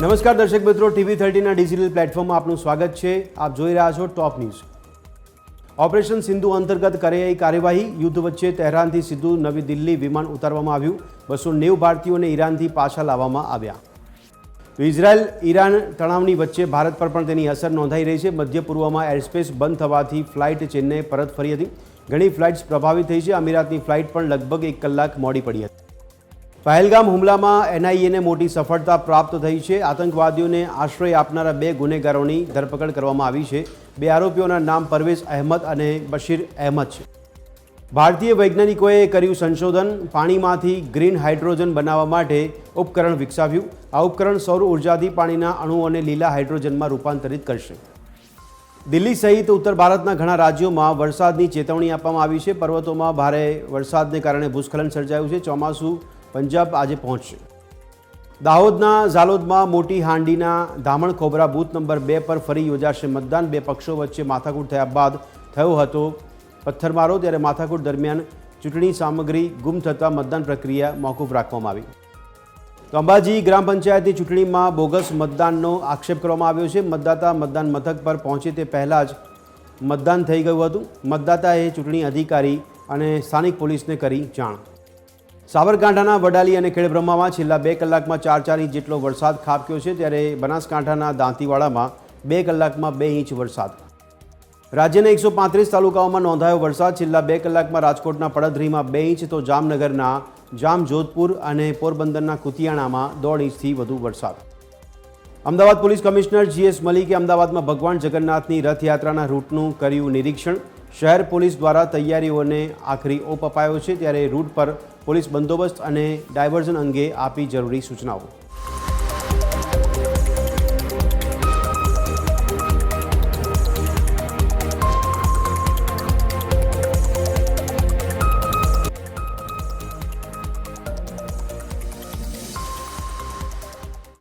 નમસ્કાર દર્શક મિત્રો, ટીવી થર્ટીના ડિજિટલ પ્લેટફોર્મમાં આપનું સ્વાગત છે. આપ જોઈ રહ્યા છો ટોપ ન્યૂઝ. ઓપરેશન સિંધુ અંતર્ગત કરેલી કાર્યવાહી યુદ્ધ વચ્ચે તહેરાનથી સીધું નવી દિલ્હી વિમાન ઉતારવામાં આવ્યું. બસો નેવ ભારતીયોને ઈરાનથી પાછા લાવવામાં આવ્યા. તો ઇઝરાયલ, ઈરાન તણાવની વચ્ચે ભારત પર પણ તેની અસર નોંધાઈ રહી છે. મધ્ય પૂર્વમાં એરસ્પેસ બંધ થવાથી ફ્લાઇટ ચેન્નઈ પરત ફરી હતી. ઘણી ફ્લાઇટ્સ પ્રભાવિત થઈ છે. અમીરાતની ફ્લાઇટ પણ લગભગ એક કલાક મોડી પડી હતી. પહેલગામ હુમલામાં એનઆઈએને મોટી સફળતા પ્રાપ્ત થઈ છે. આતંકવાદીઓને આશ્રય આપનારા બે ગુનેગારોની ધરપકડ કરવામાં આવી છે. બે આરોપીઓના નામ પરવેઝ અહેમદ અને બશીર અહેમદ છે. ભારતીય વૈજ્ઞાનિકોએ કર્યું સંશોધન. પાણીમાંથી ગ્રીન હાઇડ્રોજન બનાવવા માટે ઉપકરણ વિકસાવ્યું. આ ઉપકરણ સૌર ઉર્જાથી પાણીના અણુઓને લીલા હાઇડ્રોજનમાં રૂપાંતરિત કરશે. દિલ્હી સહિત ઉત્તર ભારતના ઘણા રાજ્યોમાં વરસાદની ચેતવણી આપવામાં આવી છે. પર્વતોમાં ભારે વરસાદને કારણે ભૂસ્ખલન સર્જાયું છે. ચોમાસું પંજાબ આજે પહોંચશે. દાહોદના ઝાલોદમાં મોટી હાંડીના ધામણ ખોબરા બૂથ નંબર બે પર ફરી યોજાશે મતદાન. બે પક્ષો વચ્ચે માથાકૂટ થયા બાદ થયો હતો પથ્થરમારો. ત્યારે માથાકૂટ દરમિયાન ચૂંટણી સામગ્રી ગુમ થતાં મતદાન પ્રક્રિયા મોકૂફ રાખવામાં આવી. તો અંબાજી ગ્રામ પંચાયતની ચૂંટણીમાં બોગસ મતદાનનો આક્ષેપ કરવામાં આવ્યો છે. મતદાતા મતદાન મથક પર પહોંચે તે પહેલાં જ મતદાન થઈ ગયું હતું. મતદાતાએ ચૂંટણી અધિકારી અને સ્થાનિક પોલીસને કરી જાણ. સાબરકાંઠાના વડાલી અને ખેડબ્રહ્મામાં છેલ્લા બે કલાકમાં ચાર ચાર ઇંચ જેટલો વરસાદ ખાબક્યો છે, ત્યારે બનાસકાંઠાના દાંતીવાડામાં બે કલાકમાં બે ઇંચ વરસાદ. રાજ્યના એકસો પાંત્રીસ તાલુકાઓમાં નોંધાયો વરસાદ. છેલ્લા બે કલાકમાં રાજકોટના પડધરીમાં બે ઇંચ, તો જામનગરના જામજોધપુર અને પોરબંદરના કુતિયાણામાં દોઢ ઇંચથી વધુ વરસાદ. અમદાવાદ પોલીસ કમિશનર જીએસ મલિકે અમદાવાદમાં ભગવાન જગન્નાથની રથયાત્રાના રૂટનું કર્યું નિરીક્ષણ. શહેર પોલીસ દ્વારા તૈયારીઓને આખરી ઓપ અપાયો છે, ત્યારે રૂટ પર પોલીસ બંદોબસ્ત અને ડાયવર્ઝન અંગે આપી જરૂરી સૂચનાઓ.